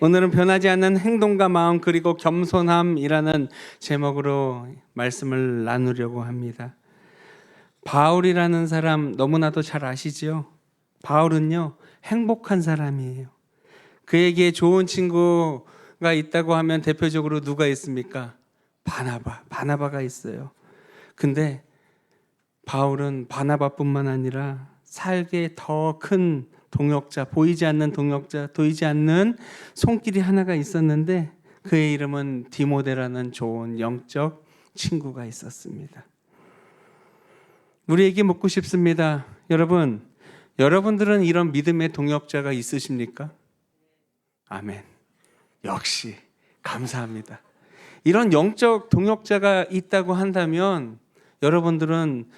오늘은 변하지 않는 행동과 마음 그리고 겸손함이라는 제목으로 말씀을 나누려고 합니다. 바울이라는 사람 너무나도 잘 아시죠? 바울은요, 행복한 사람이에요. 그에게 좋은 친구가 있다고 하면 대표적으로 누가 있습니까? 바나바. 바나바가 있어요. 근데 바울은 바나바뿐만 아니라 살게 더 큰 동역자, 보이지 않는 동역자, 보이지 않는 손길이 하나가 있었는데 그의 이름은 디모데라는 좋은 영적 친구가 있었습니다. 우리에게 묻고 싶습니다. 여러분, 여러분들은 이런 믿음의 동역자가 있으십니까? 아멘. 역시 감사합니다. 이런 영적 동역자가 있다고 한다면 여러분들은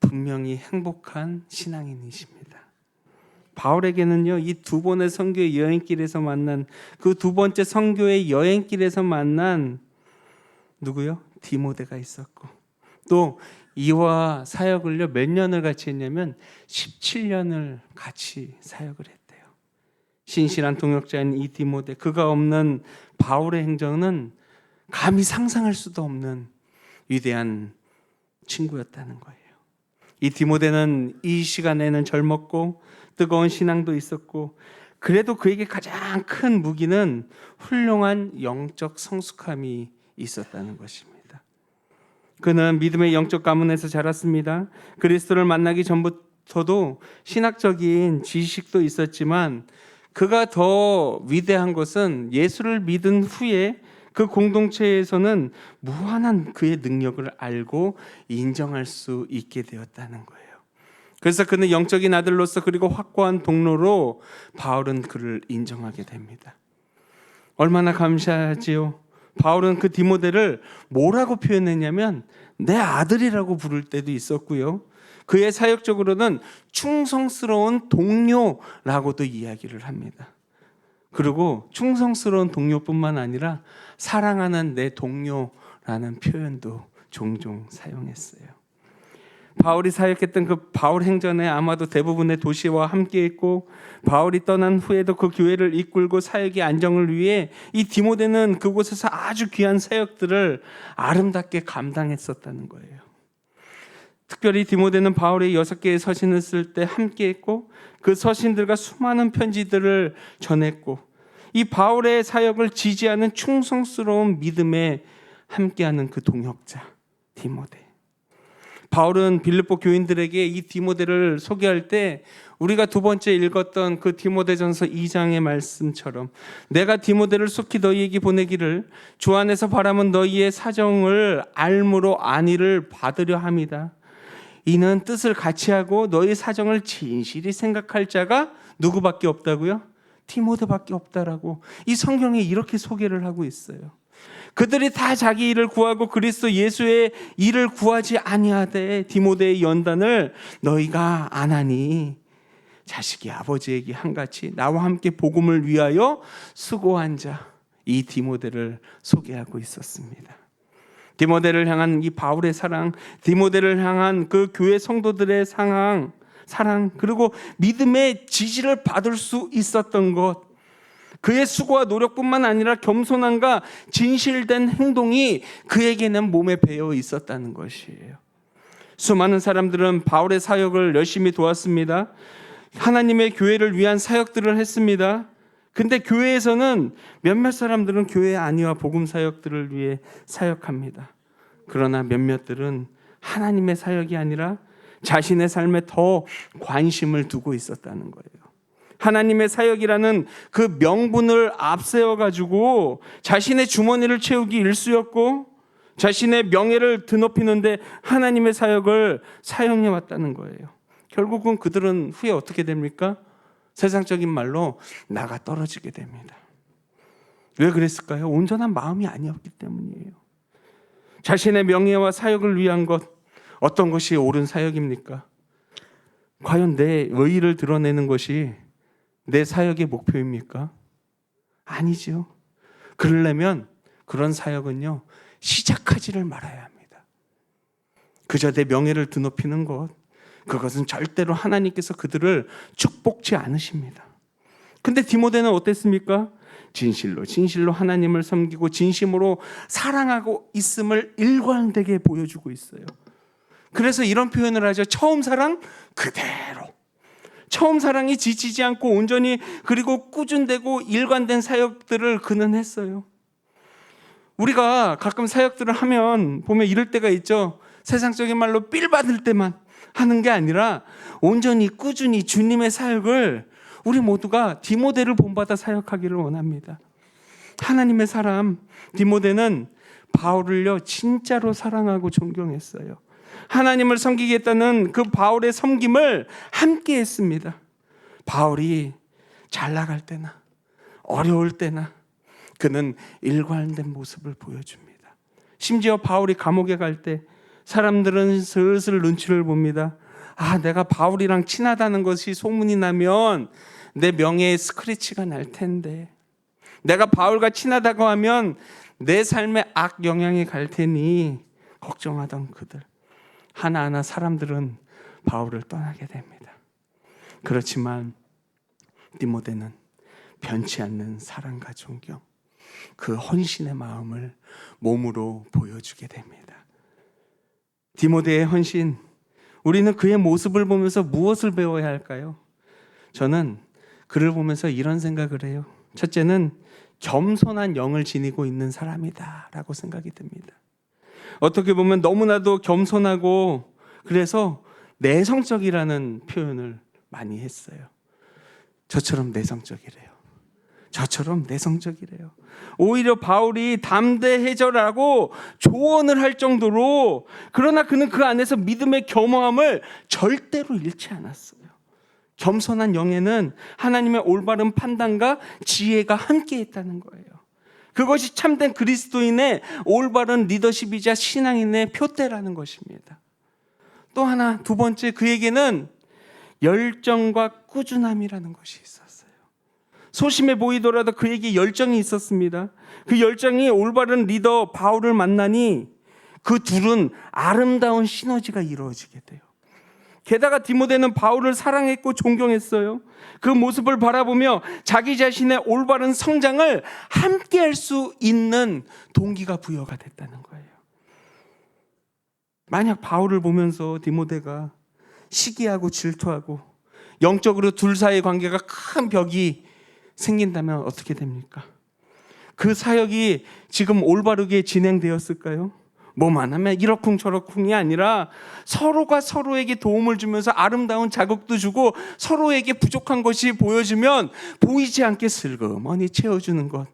분명히 행복한 신앙인이십니다. 바울에게는요, 이 두 번의 선교의 여행길에서 만난 그 두 번째 선교의 여행길에서 만난 누구요? 디모데가 있었고 또 이와 사역을요 몇 년을 같이 했냐면 17년을 같이 사역을 했대요. 신실한 동역자인 이 디모데 그가 없는 바울의 행정은 감히 상상할 수도 없는 위대한 친구였다는 거예요. 이 디모데는 이 시간에는 젊었고 뜨거운 신앙도 있었고 그래도 그에게 가장 큰 무기는 훌륭한 영적 성숙함이 있었다는 것입니다. 그는 믿음의 영적 가문에서 자랐습니다. 그리스도를 만나기 전부터도 신학적인 지식도 있었지만 그가 더 위대한 것은 예수를 믿은 후에 그 공동체에서는 무한한 그의 능력을 알고 인정할 수 있게 되었다는 거예요. 그래서 그는 영적인 아들로서 그리고 확고한 동로로 바울은 그를 인정하게 됩니다. 얼마나 감사하지요. 바울은 그 디모데를 뭐라고 표현했냐면 내 아들이라고 부를 때도 있었고요. 그의 사역적으로는 충성스러운 동료라고도 이야기를 합니다. 그리고 충성스러운 동료뿐만 아니라 사랑하는 내 동료라는 표현도 종종 사용했어요. 바울이 사역했던 그 바울 행전에 아마도 대부분의 도시와 함께 있고 바울이 떠난 후에도 그 교회를 이끌고 사역의 안정을 위해 이 디모데는 그곳에서 아주 귀한 사역들을 아름답게 감당했었다는 거예요. 특별히 디모데는 바울의 여섯 개의 서신을 쓸 때 함께 했고 그 서신들과 수많은 편지들을 전했고 이 바울의 사역을 지지하는 충성스러운 믿음에 함께하는 그 동역자 디모데. 바울은 빌립보 교인들에게 이 디모데를 소개할 때 우리가 두 번째 읽었던 그 디모데전서 2장의 말씀처럼 내가 디모데를 속히 너희에게 보내기를 주 안에서 바라면 너희의 사정을 알므로 안위를 받으려 함이다. 이는 뜻을 같이 하고 너희 사정을 진실히 생각할 자가 누구밖에 없다고요? 디모데밖에 없다라고 이 성경에 이렇게 소개를 하고 있어요. 그들이 다 자기 일을 구하고 그리스도 예수의 일을 구하지 아니하되 디모데의 연단을 너희가 안 하니 자식이 아버지에게 한같이 나와 함께 복음을 위하여 수고한 자 이 디모데를 소개하고 있었습니다. 디모데를 향한 이 바울의 사랑, 디모데를 향한 그 교회 성도들의 상황, 사랑, 그리고 믿음의 지지를 받을 수 있었던 것, 그의 수고와 노력뿐만 아니라 겸손함과 진실된 행동이 그에게는 몸에 배어 있었다는 것이에요. 수많은 사람들은 바울의 사역을 열심히 도왔습니다. 하나님의 교회를 위한 사역들을 했습니다. 근데 교회에서는 몇몇 사람들은 교회 안위와 복음 사역들을 위해 사역합니다. 그러나 몇몇들은 하나님의 사역이 아니라 자신의 삶에 더 관심을 두고 있었다는 거예요. 하나님의 사역이라는 그 명분을 앞세워 가지고 자신의 주머니를 채우기 일쑤였고 자신의 명예를 드높이는데 하나님의 사역을 사용해 왔다는 거예요. 결국은 그들은 후에 어떻게 됩니까? 세상적인 말로 나가 떨어지게 됩니다. 왜 그랬을까요? 온전한 마음이 아니었기 때문이에요. 자신의 명예와 사역을 위한 것 어떤 것이 옳은 사역입니까? 과연 내 의의를 드러내는 것이 내 사역의 목표입니까? 아니죠. 그러려면 그런 사역은요, 시작하지를 말아야 합니다. 그저 내 명예를 드높이는 것, 그것은 절대로 하나님께서 그들을 축복지 않으십니다. 근데 디모데는 어땠습니까? 진실로 진실로 하나님을 섬기고 진심으로 사랑하고 있음을 일관되게 보여주고 있어요. 그래서 이런 표현을 하죠. 처음 사랑 그대로. 처음 사랑이 지치지 않고 온전히 그리고 꾸준되고 일관된 사역들을 그는 했어요. 우리가 가끔 사역들을 하면 보면 이럴 때가 있죠. 세상적인 말로 삘 받을 때만 하는 게 아니라 온전히 꾸준히 주님의 사역을 우리 모두가 디모데를 본받아 사역하기를 원합니다. 하나님의 사람 디모데는 바울을요 진짜로 사랑하고 존경했어요. 하나님을 섬기겠다는 그 바울의 섬김을 함께 했습니다. 바울이 잘 나갈 때나 어려울 때나 그는 일관된 모습을 보여줍니다. 심지어 바울이 감옥에 갈 때 사람들은 슬슬 눈치를 봅니다. 아, 내가 바울이랑 친하다는 것이 소문이 나면 내 명예에 스크래치가 날 텐데. 내가 바울과 친하다고 하면 내 삶에 악 영향이 갈 테니 걱정하던 그들. 하나하나 사람들은 바울을 떠나게 됩니다. 그렇지만 디모데는 변치 않는 사랑과 존경, 그 헌신의 마음을 몸으로 보여주게 됩니다. 디모데의 헌신, 우리는 그의 모습을 보면서 무엇을 배워야 할까요? 저는 그를 보면서 이런 생각을 해요. 첫째는 겸손한 영을 지니고 있는 사람이다 라고 생각이 듭니다. 어떻게 보면 너무나도 겸손하고 그래서 내성적이라는 표현을 많이 했어요. 저처럼 내성적이래요. 저처럼 내성적이래요. 오히려 바울이 담대해져라고 조언을 할 정도로 그러나 그는 그 안에서 믿음의 겸허함을 절대로 잃지 않았어요. 겸손한 영에는 하나님의 올바른 판단과 지혜가 함께 있다는 거예요. 그것이 참된 그리스도인의 올바른 리더십이자 신앙인의 표대라는 것입니다. 또 하나 두 번째 그에게는 열정과 꾸준함이라는 것이 있었어요. 소심해 보이더라도 그에게 열정이 있었습니다. 그 열정이 올바른 리더 바울을 만나니 그 둘은 아름다운 시너지가 이루어지게 돼요. 게다가 디모데는 바울을 사랑했고 존경했어요. 그 모습을 바라보며 자기 자신의 올바른 성장을 함께 할 수 있는 동기가 부여가 됐다는 거예요. 만약 바울을 보면서 디모데가 시기하고 질투하고 영적으로 둘 사이의 관계가 큰 벽이 생긴다면 어떻게 됩니까? 그 사역이 지금 올바르게 진행되었을까요? 뭐만 하면 이러쿵 저러쿵이 아니라 서로가 서로에게 도움을 주면서 아름다운 자극도 주고 서로에게 부족한 것이 보여지면 보이지 않게 슬그머니 채워주는 것.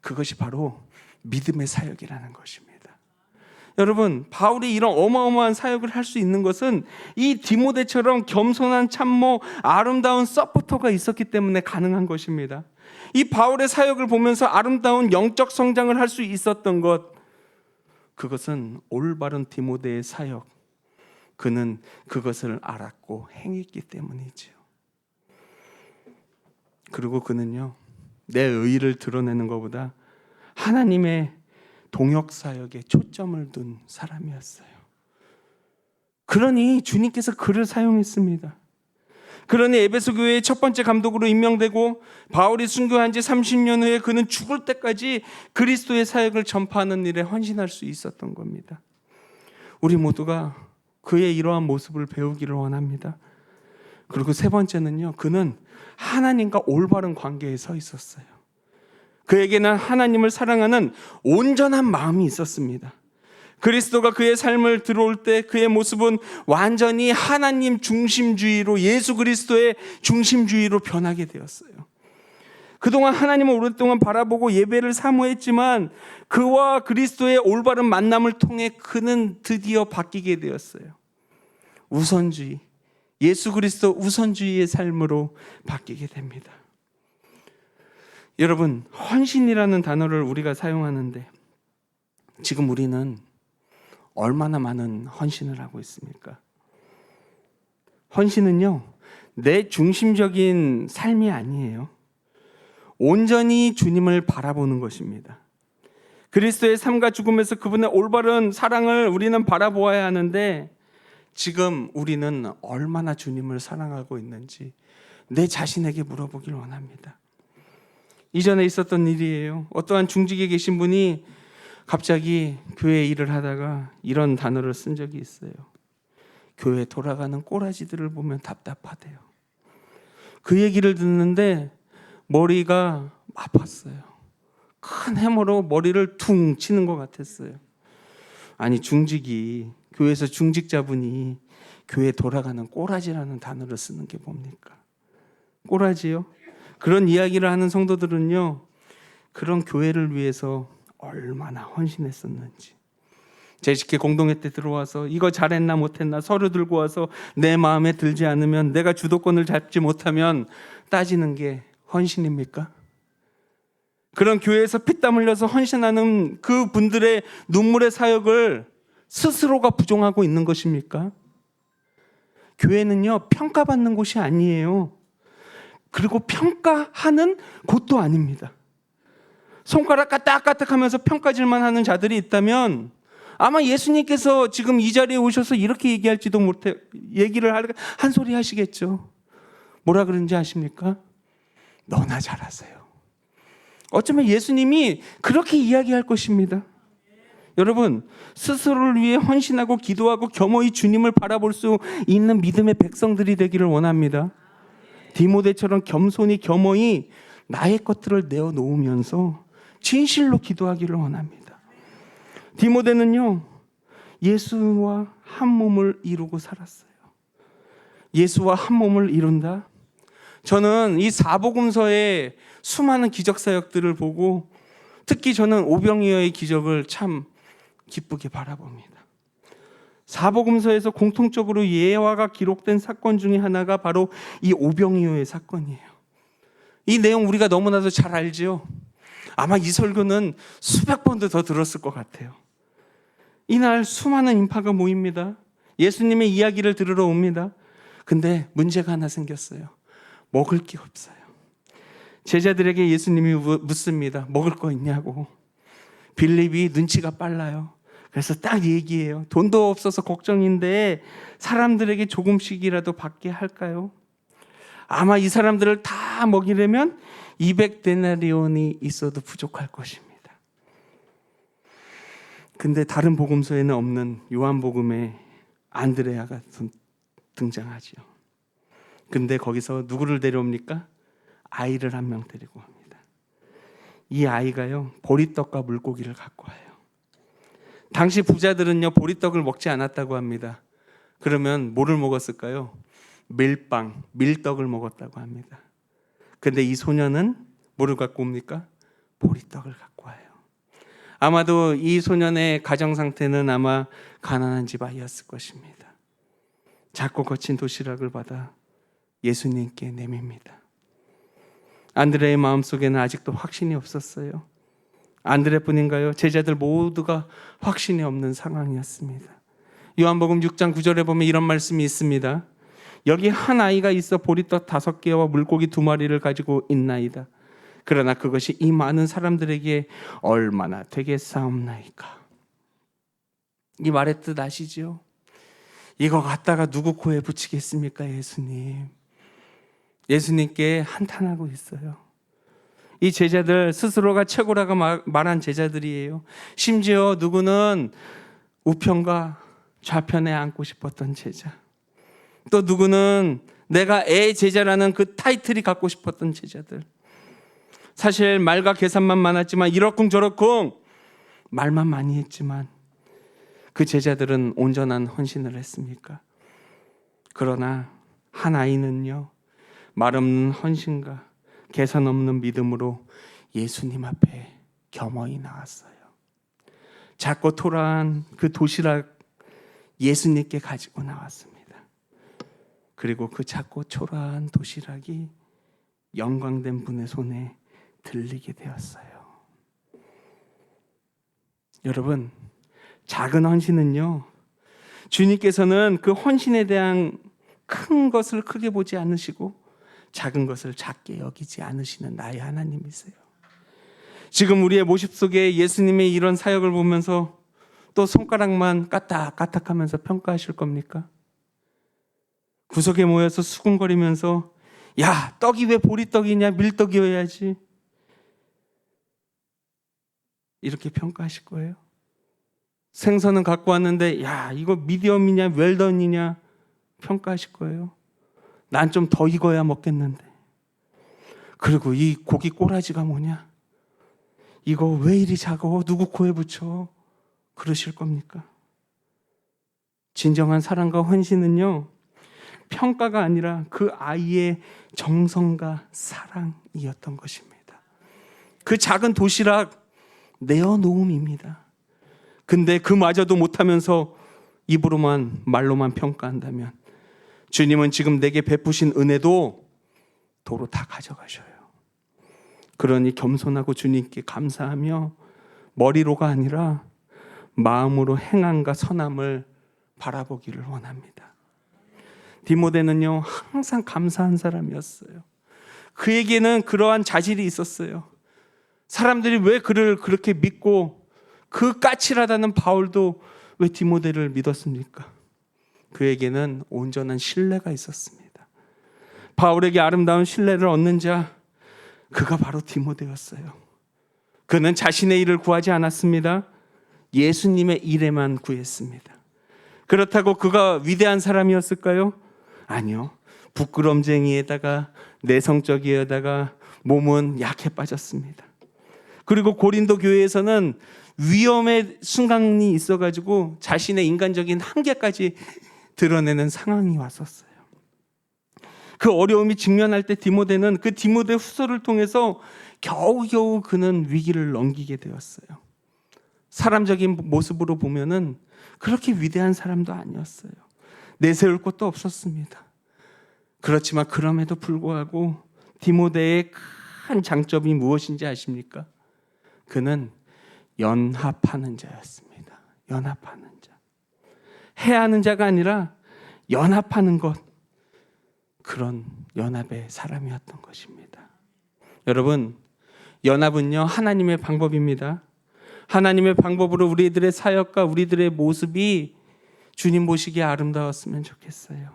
그것이 바로 믿음의 사역이라는 것입니다. 여러분, 바울이 이런 어마어마한 사역을 할 수 있는 것은 이 디모데처럼 겸손한 참모, 아름다운 서포터가 있었기 때문에 가능한 것입니다. 이 바울의 사역을 보면서 아름다운 영적 성장을 할 수 있었던 것, 그것은 올바른 디모데의 사역. 그는 그것을 알았고 행했기 때문이지요. 그리고 그는요, 내 의를 드러내는 것보다 하나님의 동역 사역에 초점을 둔 사람이었어요. 그러니 주님께서 그를 사용했습니다. 그러니 에베소 교회의 첫 번째 감독으로 임명되고 바울이 순교한 지 30년 후에 그는 죽을 때까지 그리스도의 사역을 전파하는 일에 헌신할 수 있었던 겁니다. 우리 모두가 그의 이러한 모습을 배우기를 원합니다. 그리고 세 번째는요. 그는 하나님과 올바른 관계에 서 있었어요. 그에게는 하나님을 사랑하는 온전한 마음이 있었습니다. 그리스도가 그의 삶을 들어올 때 그의 모습은 완전히 하나님 중심주의로 예수 그리스도의 중심주의로 변하게 되었어요. 그동안 하나님을 오랫동안 바라보고 예배를 사모했지만 그와 그리스도의 올바른 만남을 통해 그는 드디어 바뀌게 되었어요. 우선주의, 예수 그리스도 우선주의의 삶으로 바뀌게 됩니다. 여러분, 헌신이라는 단어를 우리가 사용하는데 지금 우리는 얼마나 많은 헌신을 하고 있습니까? 헌신은요, 내 중심적인 삶이 아니에요. 온전히 주님을 바라보는 것입니다. 그리스도의 삶과 죽음에서 그분의 올바른 사랑을 우리는 바라보아야 하는데 지금 우리는 얼마나 주님을 사랑하고 있는지 내 자신에게 물어보길 원합니다. 이전에 있었던 일이에요. 어떠한 중직에 계신 분이 갑자기 교회 일을 하다가 이런 단어를 쓴 적이 있어요. 교회 돌아가는 꼬라지들을 보면 답답하대요. 그 얘기를 듣는데 머리가 아팠어요. 큰 해머로 머리를 퉁 치는 것 같았어요. 아니 중직이 교회에서 중직자분이 교회 돌아가는 꼬라지라는 단어를 쓰는 게 뭡니까? 꼬라지요? 그런 이야기를 하는 성도들은요. 그런 교회를 위해서 얼마나 헌신했었는지. 제식회 공동회 때 들어와서 이거 잘했나 못했나 서류 들고 와서 내 마음에 들지 않으면 내가 주도권을 잡지 못하면 따지는 게 헌신입니까? 그런 교회에서 피땀 흘려서 헌신하는 그 분들의 눈물의 사역을 스스로가 부정하고 있는 것입니까? 교회는요, 평가받는 곳이 아니에요. 그리고 평가하는 곳도 아닙니다. 손가락 까딱까딱 하면서 평가질만 하는 자들이 있다면 아마 예수님께서 지금 이 자리에 오셔서 이렇게 얘기할지도 못해, 얘기를 할, 한 소리 하시겠죠. 뭐라 그런지 아십니까? 너나 잘하세요. 어쩌면 예수님이 그렇게 이야기할 것입니다. 여러분, 스스로를 위해 헌신하고 기도하고 겸허히 주님을 바라볼 수 있는 믿음의 백성들이 되기를 원합니다. 디모데처럼 겸손히 겸허히 나의 것들을 내어 놓으면서 진실로 기도하기를 원합니다. 디모데는요, 예수와 한 몸을 이루고 살았어요. 예수와 한 몸을 이룬다? 저는 이 사복음서의 수많은 기적 사역들을 보고 특히 저는 오병이어의 기적을 참 기쁘게 바라봅니다. 사복음서에서 공통적으로 예화가 기록된 사건 중에 하나가 바로 이 오병이어의 사건이에요. 이 내용 우리가 너무나도 잘 알지요. 아마 이 설교는 수백 번도 더 들었을 것 같아요. 이날 수많은 인파가 모입니다. 예수님의 이야기를 들으러 옵니다. 근데 문제가 하나 생겼어요. 먹을 게 없어요. 제자들에게 예수님이 묻습니다. 먹을 거 있냐고. 빌립이 눈치가 빨라요. 그래서 딱 얘기해요. 돈도 없어서 걱정인데 사람들에게 조금씩이라도 받게 할까요? 아마 이 사람들을 다 먹이려면 200데나리온이 있어도 부족할 것입니다. 근데 다른 복음서에는 없는 요한복음에 안드레아가 등장하지요. 근데 거기서 누구를 데려옵니까? 아이를 한 명 데리고 옵니다. 이 아이가요, 보리떡과 물고기를 갖고 와요. 당시 부자들은요, 보리떡을 먹지 않았다고 합니다. 그러면 뭐를 먹었을까요? 밀빵, 밀떡을 먹었다고 합니다. 근데 이 소년은 뭐를 갖고 옵니까? 보리떡을 갖고 와요. 아마도 이 소년의 가정 상태는 아마 가난한 집 아이였을 것입니다. 작고 거친 도시락을 받아 예수님께 내밉니다. 안드레의 마음속에는 아직도 확신이 없었어요. 안드레뿐인가요? 제자들 모두가 확신이 없는 상황이었습니다. 요한복음 6장 9절에 보면 이런 말씀이 있습니다. 여기 한 아이가 있어 보리떡 다섯 개와 물고기 두 마리를 가지고 있나이다. 그러나 그것이 이 많은 사람들에게 얼마나 되겠사옵나이까. 이 말의 뜻 아시죠? 이거 갖다가 누구 코에 붙이겠습니까, 예수님? 예수님께 한탄하고 있어요. 이 제자들 스스로가 최고라고 말한 제자들이에요. 심지어 누구는 우편과 좌편에 앉고 싶었던 제자. 또 누구는 내가 애 제자라는 그 타이틀이 갖고 싶었던 제자들. 사실 말과 계산만 많았지만 이러쿵 저러쿵 말만 많이 했지만 그 제자들은 온전한 헌신을 했습니까? 그러나 한 아이는요. 말 없는 헌신과 계산 없는 믿음으로 예수님 앞에 겸허히 나왔어요. 작고 토라한 그 도시락 예수님께 가지고 나왔습니다. 그리고 그 작고 초라한 도시락이 영광된 분의 손에 들리게 되었어요. 여러분, 작은 헌신은요, 주님께서는 그 헌신에 대한 큰 것을 크게 보지 않으시고 작은 것을 작게 여기지 않으시는 나의 하나님이세요. 지금 우리의 모습 속에 예수님의 이런 사역을 보면서 또 손가락만 까딱까딱하면서 평가하실 겁니까? 구석에 모여서 수군거리면서 야 떡이 왜 보리떡이냐 밀떡이어야지 이렇게 평가하실 거예요? 생선은 갖고 왔는데 야 이거 미디엄이냐 웰던이냐 평가하실 거예요. 난 좀 더 익어야 먹겠는데. 그리고 이 고기 꼬라지가 뭐냐? 이거 왜 이리 작어? 누구 코에 붙여? 그러실 겁니까? 진정한 사랑과 헌신은요, 평가가 아니라 그 아이의 정성과 사랑이었던 것입니다. 그 작은 도시락 내어놓음입니다. 근데 그마저도 못하면서 입으로만 말로만 평가한다면 주님은 지금 내게 베푸신 은혜도 도로 다 가져가셔요. 그러니 겸손하고 주님께 감사하며 머리로가 아니라 마음으로 행함과 선함을 바라보기를 원합니다. 디모데는요 항상 감사한 사람이었어요. 그에게는 그러한 자질이 있었어요. 사람들이 왜 그를 그렇게 믿고 그 까칠하다는 바울도 왜 디모데를 믿었습니까? 그에게는 온전한 신뢰가 있었습니다. 바울에게 아름다운 신뢰를 얻는 자 그가 바로 디모데였어요. 그는 자신의 일을 구하지 않았습니다. 예수님의 일에만 구했습니다. 그렇다고 그가 위대한 사람이었을까요? 아니요. 부끄럼쟁이에다가 내성적이에다가 몸은 약해 빠졌습니다. 그리고 고린도 교회에서는 위험의 순간이 있어가지고 자신의 인간적인 한계까지 드러내는 상황이 왔었어요. 그 어려움이 직면할 때 디모데는 그 디모데 후서를 통해서 겨우겨우 그는 위기를 넘기게 되었어요. 사람적인 모습으로 보면은 그렇게 위대한 사람도 아니었어요. 내세울 것도 없었습니다. 그렇지만 그럼에도 불구하고 디모데의 큰 장점이 무엇인지 아십니까? 그는 연합하는 자였습니다. 연합하는 자. 해하는 자가 아니라 연합하는 것. 그런 연합의 사람이었던 것입니다. 여러분, 연합은요, 하나님의 방법입니다. 하나님의 방법으로 우리들의 사역과 우리들의 모습이 주님 보시기에 아름다웠으면 좋겠어요.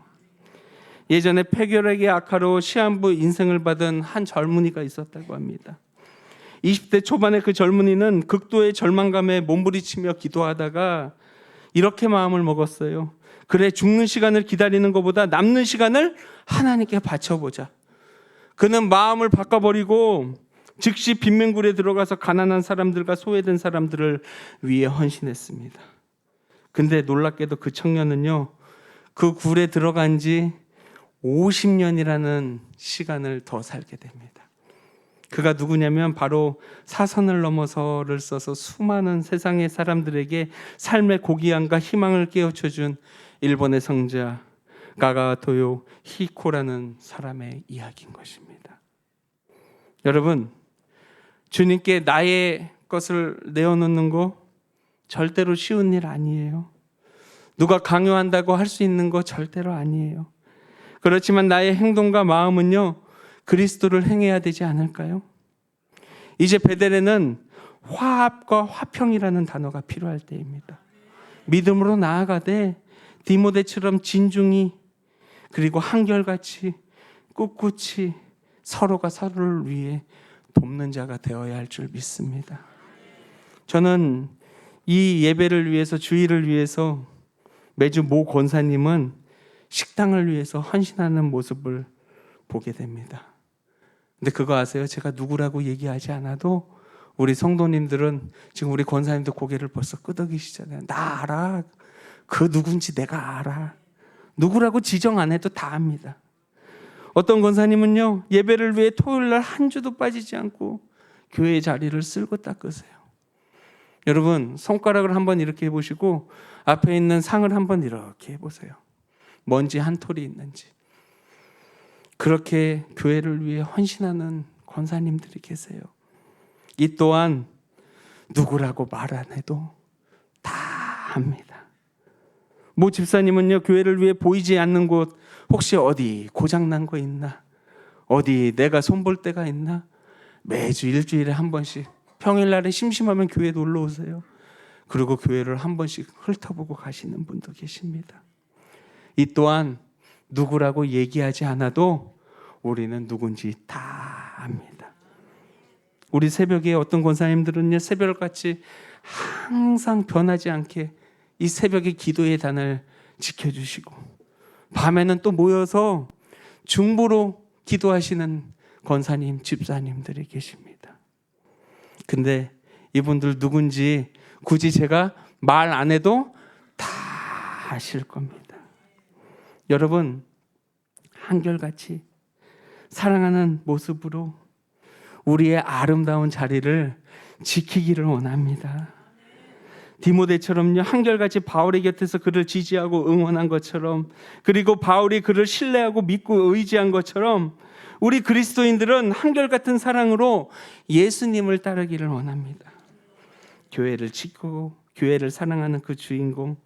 예전에 폐결핵의 악화로 시한부 인생을 받은 한 젊은이가 있었다고 합니다. 20대 초반의 그 젊은이는 극도의 절망감에 몸부리치며 기도하다가 이렇게 마음을 먹었어요. 그래 죽는 시간을 기다리는 것보다 남는 시간을 하나님께 바쳐보자. 그는 마음을 바꿔버리고 즉시 빈민굴에 들어가서 가난한 사람들과 소외된 사람들을 위해 헌신했습니다. 근데 놀랍게도 그 청년은요, 그 굴에 들어간 지 50년이라는 시간을 더 살게 됩니다. 그가 누구냐면 바로 사선을 넘어서를 써서 수많은 세상의 사람들에게 삶의 고귀함과 희망을 깨우쳐준 일본의 성자 가가토요 히코라는 사람의 이야기인 것입니다. 여러분, 주님께 나의 것을 내어놓는 거 절대로 쉬운 일 아니에요. 누가 강요한다고 할 수 있는 거 절대로 아니에요. 그렇지만 나의 행동과 마음은요, 그리스도를 행해야 되지 않을까요? 이제 베델에는 화합과 화평이라는 단어가 필요할 때입니다. 믿음으로 나아가되 디모데처럼 진중히 그리고 한결같이 꿋꿋이 서로가 서로를 위해 돕는 자가 되어야 할 줄 믿습니다. 저는 이 예배를 위해서 주의를 위해서 매주 모 권사님은 식당을 위해서 헌신하는 모습을 보게 됩니다. 근데 그거 아세요? 제가 누구라고 얘기하지 않아도 우리 성도님들은 지금 우리 권사님도 고개를 벌써 끄덕이시잖아요. 나 알아. 그 누군지 내가 알아. 누구라고 지정 안 해도 다 압니다. 어떤 권사님은요, 예배를 위해 토요일 날 한 주도 빠지지 않고 교회 자리를 쓸고 닦으세요. 여러분, 손가락을 한번 이렇게 해보시고 앞에 있는 상을 한번 이렇게 해보세요. 먼지 한 톨이 있는지. 그렇게 교회를 위해 헌신하는 권사님들이 계세요. 이 또한 누구라고 말 안 해도 다 합니다. 모 집사님은요, 교회를 위해 보이지 않는 곳, 혹시 어디 고장난 거 있나? 어디 내가 손볼 때가 있나? 매주 일주일에 한 번씩 평일날에 심심하면 교회 놀러 오세요. 그리고 교회를 한 번씩 훑어보고 가시는 분도 계십니다. 이 또한 누구라고 얘기하지 않아도 우리는 누군지 다 압니다. 우리 새벽에 어떤 권사님들은요 새벽같이 항상 변하지 않게 이 새벽의 기도의 단을 지켜주시고 밤에는 또 모여서 중보로 기도하시는 권사님, 집사님들이 계십니다. 근데 이분들 누군지 굳이 제가 말 안 해도 다 아실 겁니다. 여러분, 한결같이 사랑하는 모습으로 우리의 아름다운 자리를 지키기를 원합니다. 디모데처럼요 한결같이 바울의 곁에서 그를 지지하고 응원한 것처럼 그리고 바울이 그를 신뢰하고 믿고 의지한 것처럼 우리 그리스도인들은 한결같은 사랑으로 예수님을 따르기를 원합니다. 교회를 지키고 교회를 사랑하는 그 주인공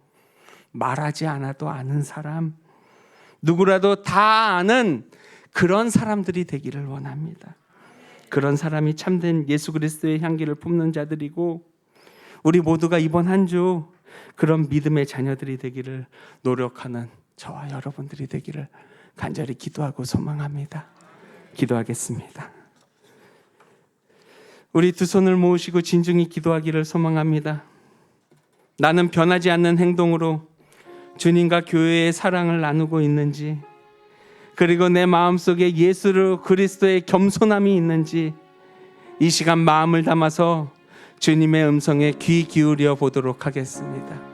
말하지 않아도 아는 사람 누구라도 다 아는 그런 사람들이 되기를 원합니다. 그런 사람이 참된 예수 그리스도의 향기를 품는 자들이고 우리 모두가 이번 한 주 그런 믿음의 자녀들이 되기를 노력하는 저와 여러분들이 되기를 간절히 기도하고 소망합니다. 기도하겠습니다. 우리 두 손을 모으시고 진중히 기도하기를 소망합니다. 나는 변하지 않는 행동으로 주님과 교회의 사랑을 나누고 있는지 그리고 내 마음속에 예수를 그리스도의 겸손함이 있는지 이 시간 마음을 담아서 주님의 음성에 귀 기울여 보도록 하겠습니다.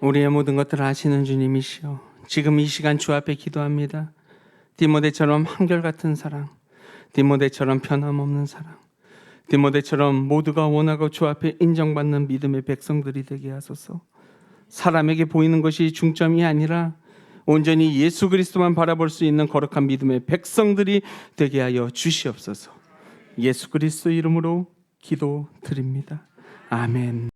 우리의 모든 것들을 아시는 주님이시여 지금 이 시간 주 앞에 기도합니다. 디모데처럼 한결같은 사랑, 디모데처럼 변함없는 사랑, 디모데처럼 모두가 원하고 주 앞에 인정받는 믿음의 백성들이 되게 하소서. 사람에게 보이는 것이 중점이 아니라 온전히 예수 그리스도만 바라볼 수 있는 거룩한 믿음의 백성들이 되게 하여 주시옵소서. 예수 그리스도 이름으로 기도드립니다. 아멘.